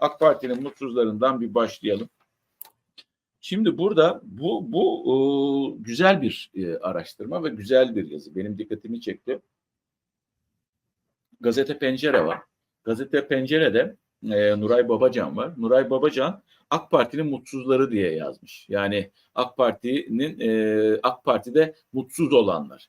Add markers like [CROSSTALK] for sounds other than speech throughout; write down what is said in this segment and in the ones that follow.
AK Parti'nin mutsuzlarından bir başlayalım. Şimdi burada bu bu e, güzel bir e, araştırma ve güzel bir yazı. Benim dikkatimi çekti. Gazete Pencere var. Gazete Pencere'de e, Nuray Babacan var. Nuray Babacan AK Parti'nin mutsuzları diye yazmış. Yani AK Parti'nin e, AK Parti'de mutsuz olanlar.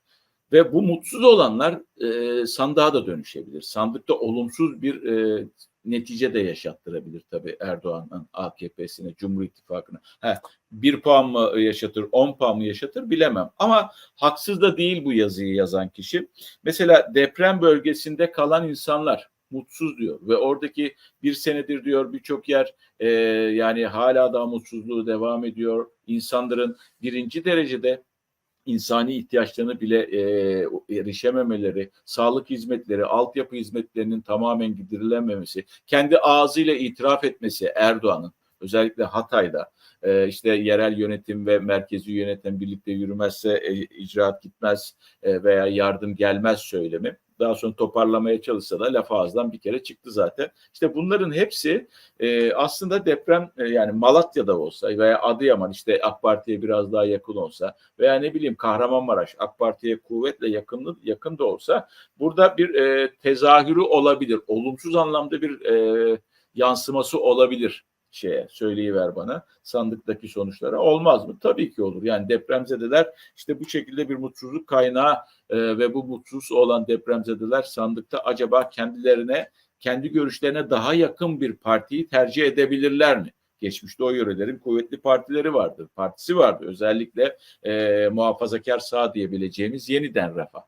Ve bu mutsuz olanlar e, sandığa da dönüşebilir. Sandıkta olumsuz bir e, netice de yaşattırabilir tabii Erdoğan'ın AKP'sine, Cumhur İttifakı'na. He, bir puan mı yaşatır, on puan mı yaşatır bilemem. Ama haksız da değil bu yazıyı yazan kişi. Mesela deprem bölgesinde kalan insanlar mutsuz diyor ve oradaki bir senedir diyor birçok yer e, yani hala daha mutsuzluğu devam ediyor. İnsanların birinci derecede insani ihtiyaçlarını bile e, erişememeleri, sağlık hizmetleri, altyapı hizmetlerinin tamamen giderilememesi, kendi ağzıyla itiraf etmesi Erdoğan'ın özellikle Hatay'da e, işte yerel yönetim ve merkezi yönetim birlikte yürümezse e, icraat gitmez e, veya yardım gelmez söylemi daha sonra toparlamaya çalışsa da laf ağızdan bir kere çıktı zaten. İşte bunların hepsi e, aslında deprem e, yani Malatya'da olsa veya Adıyaman işte AK Parti'ye biraz daha yakın olsa veya ne bileyim Kahramanmaraş AK Parti'ye kuvvetle yakın, yakın da olsa burada bir e, tezahürü olabilir. Olumsuz anlamda bir e, yansıması olabilir şeye söyleyiver bana sandıktaki sonuçlara olmaz mı? Tabii ki olur. Yani depremzedeler işte bu şekilde bir mutsuzluk kaynağı e, ve bu mutsuz olan depremzedeler sandıkta acaba kendilerine kendi görüşlerine daha yakın bir partiyi tercih edebilirler mi? Geçmişte o yörelerin kuvvetli partileri vardır. Partisi vardı. Özellikle e, muhafazakar sağ diyebileceğimiz yeniden refah.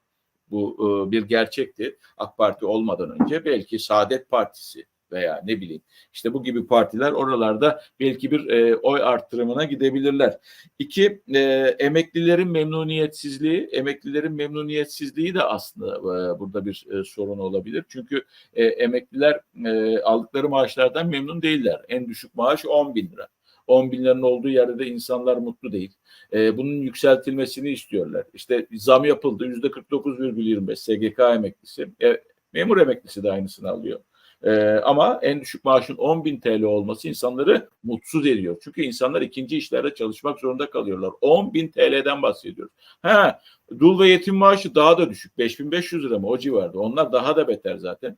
Bu e, bir gerçekti. AK Parti olmadan önce belki Saadet Partisi veya ne bileyim işte bu gibi partiler oralarda belki bir e, oy arttırımına gidebilirler. İki e, emeklilerin memnuniyetsizliği, emeklilerin memnuniyetsizliği de aslında e, burada bir e, sorun olabilir. Çünkü e, emekliler e, aldıkları maaşlardan memnun değiller. En düşük maaş 10 bin lira. 10 bin liranın olduğu yerde de insanlar mutlu değil. E, bunun yükseltilmesini istiyorlar. İşte zam yapıldı yüzde 49,25 SGK emeklisi. E, memur emeklisi de aynısını alıyor. Ee, ama en düşük maaşın 10 bin TL olması insanları mutsuz ediyor. Çünkü insanlar ikinci işlerde çalışmak zorunda kalıyorlar. 10 bin TL'den bahsediyoruz. Ha, dul ve yetim maaşı daha da düşük. 5500 lira mı o civarda. Onlar daha da beter zaten.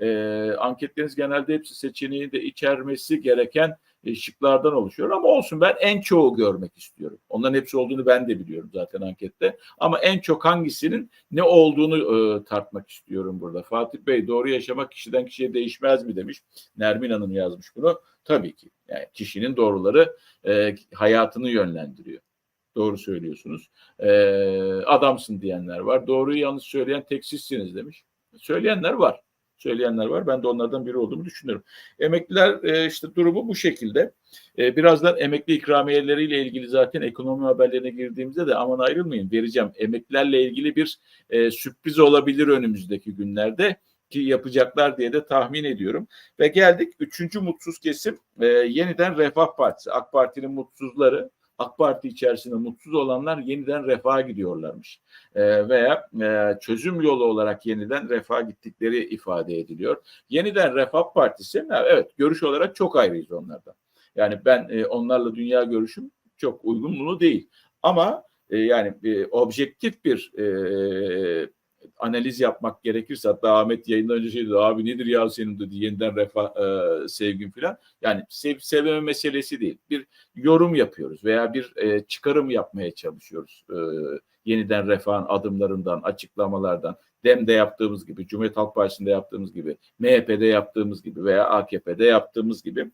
Ee, anketleriniz genelde hepsi seçeneği de içermesi gereken e, şıklardan oluşuyor ama olsun ben en çoğu görmek istiyorum. Onların hepsi olduğunu ben de biliyorum zaten ankette. Ama en çok hangisinin ne olduğunu e, tartmak istiyorum burada. Fatih Bey doğru yaşamak kişiden kişiye değişmez mi demiş. Nermin Hanım yazmış bunu. Tabii ki. Yani kişinin doğruları e, hayatını yönlendiriyor. Doğru söylüyorsunuz. E, adamsın diyenler var. Doğruyu yanlış söyleyen tek sizsiniz demiş. Söyleyenler var söyleyenler var. Ben de onlardan biri olduğumu düşünüyorum. Emekliler e, işte durumu bu şekilde. E, birazdan emekli ikramiyeleriyle ilgili zaten ekonomi haberlerine girdiğimizde de aman ayrılmayın vereceğim. Emeklilerle ilgili bir e, sürpriz olabilir önümüzdeki günlerde ki yapacaklar diye de tahmin ediyorum. Ve geldik üçüncü mutsuz kesim e, yeniden Refah Partisi. AK Parti'nin mutsuzları AK Parti içerisinde mutsuz olanlar yeniden refaha gidiyorlarmış. E, veya e, çözüm yolu olarak yeniden refaha gittikleri ifade ediliyor. Yeniden Refah Partisi evet görüş olarak çok ayrıyız onlardan. Yani ben e, onlarla dünya görüşüm çok uygunluğu değil. Ama e, yani e, objektif bir e, analiz yapmak gerekirse hatta Ahmet yayından önce şey dedi abi nedir ya senin dedi yeniden refah e, sevgin filan. Yani sev, sevmeme meselesi değil. Bir yorum yapıyoruz veya bir e, çıkarım yapmaya çalışıyoruz. E, yeniden refahın adımlarından, açıklamalardan, DEM'de yaptığımız gibi, Cumhuriyet Halk Partisi'nde yaptığımız gibi, MHP'de yaptığımız gibi veya AKP'de yaptığımız gibi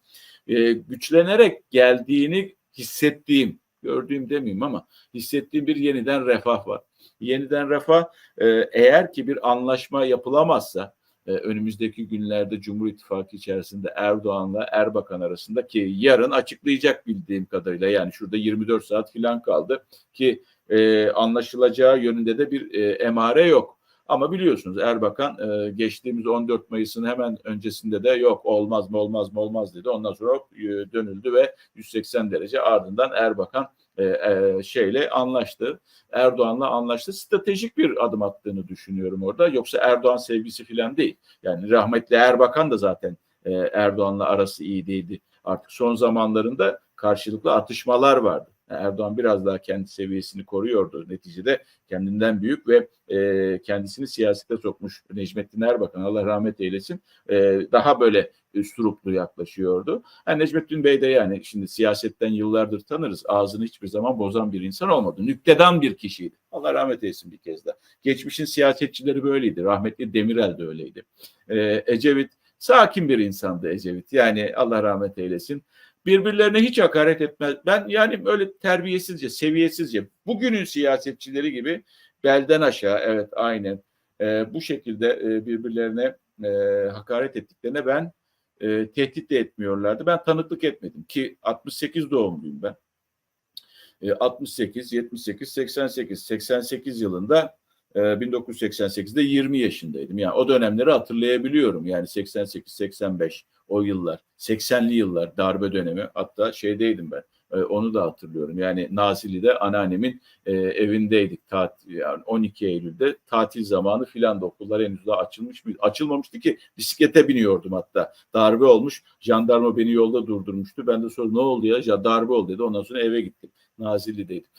e, güçlenerek geldiğini hissettiğim, gördüğüm demeyeyim ama hissettiğim bir yeniden refah var yeniden refah e, eğer ki bir anlaşma yapılamazsa e, önümüzdeki günlerde Cumhur İttifakı içerisinde Erdoğan'la Erbakan arasında ki yarın açıklayacak bildiğim kadarıyla yani şurada 24 saat falan kaldı ki e, anlaşılacağı yönünde de bir emare yok. Ama biliyorsunuz Erbakan e, geçtiğimiz 14 Mayıs'ın hemen öncesinde de yok olmaz mı olmaz mı olmaz dedi. Ondan sonra e, dönüldü ve 180 derece ardından Erbakan e, e, şeyle anlaştı. Erdoğan'la anlaştı. Stratejik bir adım attığını düşünüyorum orada. Yoksa Erdoğan sevgisi falan değil. Yani rahmetli Erbakan da zaten e, Erdoğan'la arası iyi değildi. Artık son zamanlarında karşılıklı atışmalar vardı. Erdoğan biraz daha kendi seviyesini koruyordu. Neticede kendinden büyük ve e, kendisini siyasete sokmuş Necmettin Erbakan Allah rahmet eylesin e, daha böyle üsturuplu yaklaşıyordu. Yani Necmettin Bey de yani şimdi siyasetten yıllardır tanırız. Ağzını hiçbir zaman bozan bir insan olmadı. Nüktedan bir kişiydi. Allah rahmet eylesin bir kez daha. Geçmişin siyasetçileri böyleydi. Rahmetli Demirel de öyleydi. E, Ecevit sakin bir insandı Ecevit. Yani Allah rahmet eylesin birbirlerine hiç hakaret etmez. Ben yani öyle terbiyesizce, seviyesizce bugünün siyasetçileri gibi belden aşağı evet aynen e, bu şekilde e, birbirlerine e, hakaret ettiklerine ben e, tehdit de etmiyorlardı. Ben tanıklık etmedim ki 68 doğumluyum ben. E, 68, 78, 88, 88 yılında 1988'de 20 yaşındaydım. Yani o dönemleri hatırlayabiliyorum. Yani 88, 85 o yıllar. 80'li yıllar darbe dönemi. Hatta şeydeydim ben. Onu da hatırlıyorum. Yani Nazilli'de anneannemin e, evindeydik. Tatil, yani 12 Eylül'de tatil zamanı filan da okullar henüz daha açılmış mı? Açılmamıştı ki bisiklete biniyordum hatta. Darbe olmuş. Jandarma beni yolda durdurmuştu. Ben de sonra ne oldu ya? Darbe oldu dedi. Ondan sonra eve gittim. Nazilli'deydim.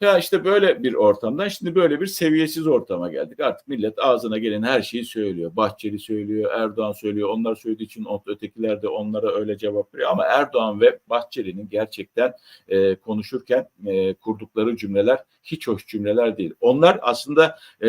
Ya işte böyle bir ortamdan şimdi böyle bir seviyesiz ortama geldik. Artık millet ağzına gelen her şeyi söylüyor. Bahçeli söylüyor, Erdoğan söylüyor. Onlar söylediği için ötekiler de onlara öyle cevap veriyor. Ama Erdoğan ve Bahçeli'nin gerçekten e, konuşurken e, kurdukları cümleler hiç hoş cümleler değil. Onlar aslında e,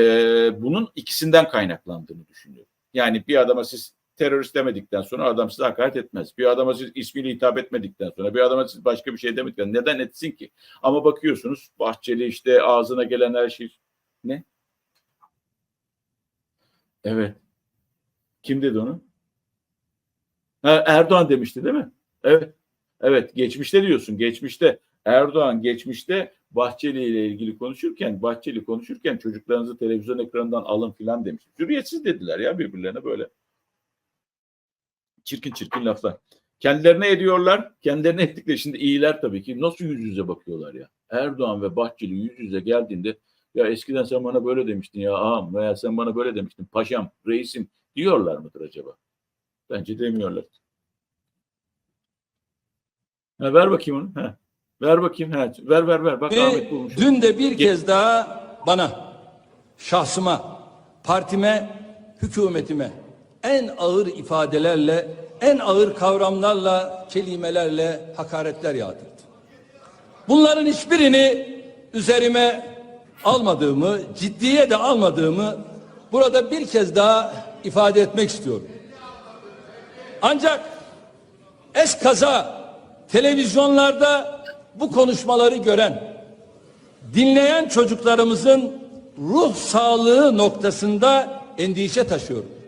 bunun ikisinden kaynaklandığını düşünüyor. Yani bir adama siz terörist demedikten sonra adam size hakaret etmez. Bir adama siz ismiyle hitap etmedikten sonra bir adama siz başka bir şey demedikten neden etsin ki? Ama bakıyorsunuz Bahçeli işte ağzına gelen her şey ne? Evet. Kim dedi onu? Ha, Erdoğan demişti değil mi? Evet. Evet geçmişte diyorsun. Geçmişte Erdoğan geçmişte Bahçeli ile ilgili konuşurken Bahçeli konuşurken çocuklarınızı televizyon ekranından alın filan demiş. Hürriyetsiz dediler ya birbirlerine böyle çirkin çirkin laflar. Kendilerine ediyorlar. Kendilerine ettikleri şimdi iyiler tabii ki. Nasıl yüz yüze bakıyorlar ya. Erdoğan ve Bahçeli yüz yüze geldiğinde ya eskiden sen bana böyle demiştin ya ağam veya sen bana böyle demiştin paşam, reisim diyorlar mıdır acaba? Bence demiyorlar. Ha, ver bakayım onu. Ha. Ver bakayım. Ha. Ver ver ver. Bak Ve Ahmet bulmuş. dün de bir kez daha bana, şahsıma, partime, hükümetime en ağır ifadelerle, en ağır kavramlarla, kelimelerle hakaretler yağdırdı. Bunların hiçbirini üzerime almadığımı, ciddiye de almadığımı burada bir kez daha ifade etmek istiyorum. Ancak eskaza televizyonlarda bu konuşmaları gören, dinleyen çocuklarımızın ruh sağlığı noktasında endişe taşıyorum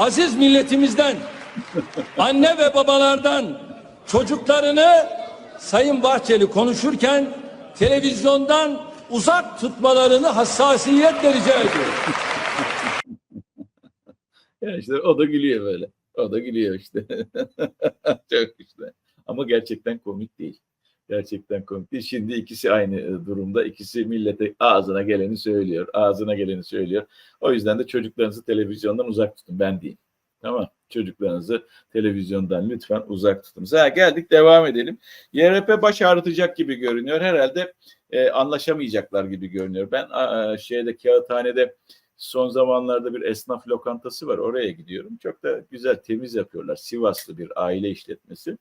aziz milletimizden, anne ve babalardan çocuklarını Sayın Bahçeli konuşurken televizyondan uzak tutmalarını hassasiyetle rica ediyorum. [LAUGHS] Ya işte o da gülüyor böyle. O da gülüyor işte. [LAUGHS] Çok işte. Ama gerçekten komik değil. Gerçekten komik değil. Şimdi ikisi aynı e, durumda. İkisi millete ağzına geleni söylüyor. Ağzına geleni söylüyor. O yüzden de çocuklarınızı televizyondan uzak tutun. Ben değil. Tamam. Çocuklarınızı televizyondan lütfen uzak tutun. Ha, geldik devam edelim. YRP baş ağrıtacak gibi görünüyor. Herhalde e, anlaşamayacaklar gibi görünüyor. Ben a, şeyde kağıthanede son zamanlarda bir esnaf lokantası var. Oraya gidiyorum. Çok da güzel temiz yapıyorlar. Sivaslı bir aile işletmesi.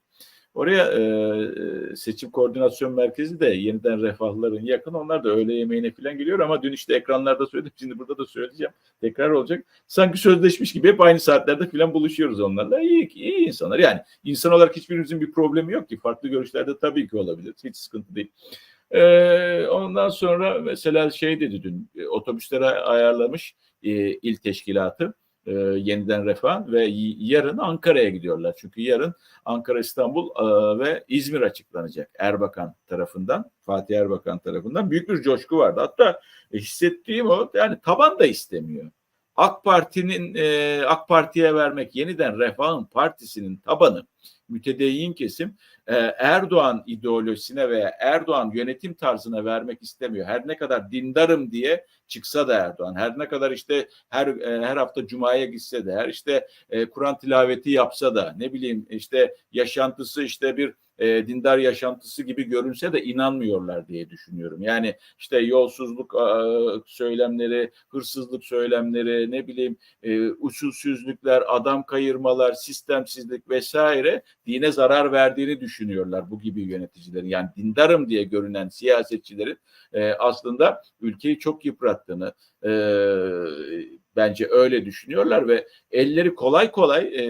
Oraya e, seçim koordinasyon merkezi de yeniden refahların yakın. Onlar da öğle yemeğine falan geliyor ama dün işte ekranlarda söyledim. Şimdi burada da söyleyeceğim. Tekrar olacak. Sanki sözleşmiş gibi hep aynı saatlerde falan buluşuyoruz onlarla. İyi, iyi insanlar. Yani insan olarak hiçbirimizin bir problemi yok ki. Farklı görüşlerde tabii ki olabilir. Hiç sıkıntı değil. Ee, ondan sonra mesela şey dedi dün otobüslere ayarlamış e, il teşkilatı e, yeniden refah ve yarın Ankara'ya gidiyorlar. Çünkü yarın Ankara, İstanbul e, ve İzmir açıklanacak Erbakan tarafından, Fatih Erbakan tarafından büyük bir coşku vardı. Hatta hissettiğim o yani taban da istemiyor. AK Parti'nin e, AK Parti'ye vermek yeniden Refah'ın partisinin tabanı mütedeyyin kesim e, Erdoğan ideolojisine veya Erdoğan yönetim tarzına vermek istemiyor. Her ne kadar dindarım diye çıksa da Erdoğan, her ne kadar işte her e, her hafta cumaya gitse de, her işte e, Kur'an tilaveti yapsa da, ne bileyim işte yaşantısı işte bir e, dindar yaşantısı gibi görünse de inanmıyorlar diye düşünüyorum. Yani işte yolsuzluk e, söylemleri, hırsızlık söylemleri, ne bileyim e, usulsüzlükler, adam kayırmalar, sistemsizlik vesaire dine zarar verdiğini düşünüyorlar bu gibi yöneticilerin. Yani dindarım diye görünen siyasetçilerin e, aslında ülkeyi çok yıprattığını e, bence öyle düşünüyorlar ve elleri kolay kolay e,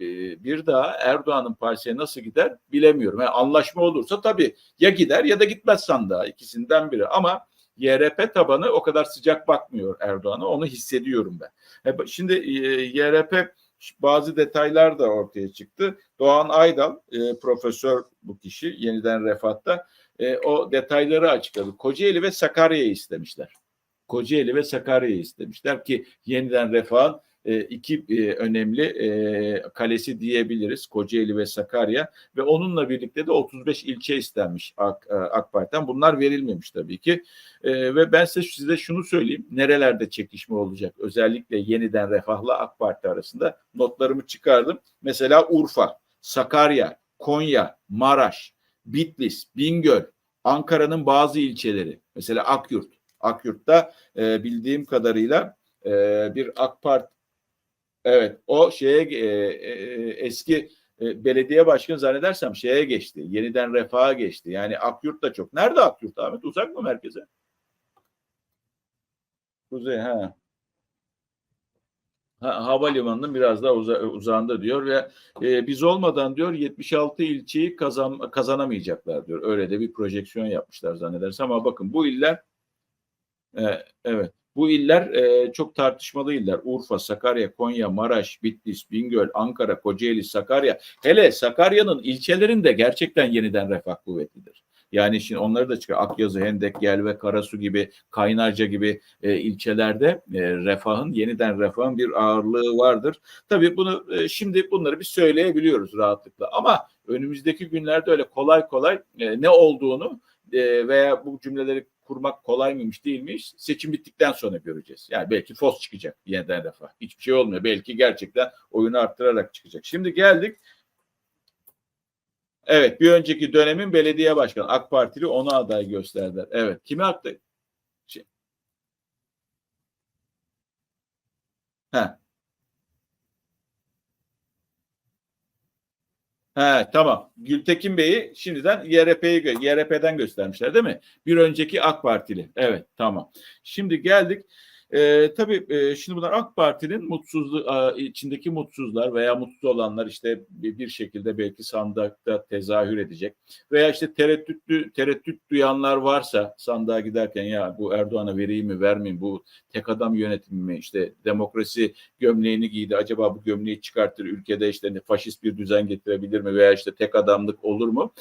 e, bir daha Erdoğan'ın partisine nasıl gider bilemiyorum. Yani anlaşma olursa tabii ya gider ya da gitmez sandığa ikisinden biri ama YRP tabanı o kadar sıcak bakmıyor Erdoğan'a onu hissediyorum ben. E, Şimdi e, YRP bazı detaylar da ortaya çıktı. Doğan Aydal e, profesör bu kişi yeniden Refah'ta e, o detayları açıkladı. Kocaeli ve Sakarya'yı istemişler. Kocaeli ve Sakarya'yı istemişler ki yeniden Refah'ın e, iki e, önemli e, kalesi diyebiliriz Kocaeli ve Sakarya ve onunla birlikte de 35 ilçe istenmiş AK, e, AK Parti'den. Bunlar verilmemiş tabii ki E, ve ben size, size şunu söyleyeyim nerelerde çekişme olacak özellikle yeniden Refah'la AK Parti arasında notlarımı çıkardım. Mesela Urfa, Sakarya, Konya, Maraş, Bitlis, Bingöl, Ankara'nın bazı ilçeleri mesela Akyurt. Akyurt'ta e, bildiğim kadarıyla e, bir AK Parti evet o şeye e, e, eski e, belediye başkanı zannedersem şeye geçti. Yeniden refaha geçti. Yani Akyurt da çok. Nerede Akyurt Ahmet? Uzak mı merkeze? Kuzey ha. Ha, havalimanının biraz daha uza, uzağında diyor ve e, biz olmadan diyor 76 ilçeyi kazan, kazanamayacaklar diyor. Öyle de bir projeksiyon yapmışlar zannedersem ama bakın bu iller e, evet bu iller e, çok tartışmalı iller. Urfa, Sakarya, Konya, Maraş, Bitlis, Bingöl, Ankara, Kocaeli, Sakarya. Hele Sakarya'nın ilçelerinde gerçekten yeniden refah kuvvetlidir. Yani şimdi onları da çıkar. Akyazı, Hendek, Gelve, Karasu gibi, Kaynarca gibi e, ilçelerde e, refahın, yeniden refahın bir ağırlığı vardır. Tabii bunu e, şimdi bunları bir söyleyebiliyoruz rahatlıkla. Ama önümüzdeki günlerde öyle kolay kolay e, ne olduğunu e, veya bu cümleleri kurmak kolay mıymış değil miymiş seçim bittikten sonra göreceğiz. Yani belki fos çıkacak yeniden refah. Hiçbir şey olmuyor. Belki gerçekten oyunu arttırarak çıkacak. Şimdi geldik Evet bir önceki dönemin belediye başkanı AK Partili onu aday gösterdiler. Evet kimi aday? Şey. Ha. He tamam. Gültekin Bey'i şimdiden YRP'yi YRP'den göstermişler değil mi? Bir önceki AK Partili. Evet tamam. Şimdi geldik. Ee, tabii e, şimdi bunlar AK Parti'nin mutsuzluğu a, içindeki mutsuzlar veya mutsuz olanlar işte bir, şekilde belki sandıkta tezahür edecek veya işte tereddütlü tereddüt duyanlar varsa sandığa giderken ya bu Erdoğan'a vereyim mi vermeyeyim bu tek adam yönetimi mi işte demokrasi gömleğini giydi acaba bu gömleği çıkartır ülkede işte faşist bir düzen getirebilir mi veya işte tek adamlık olur mu?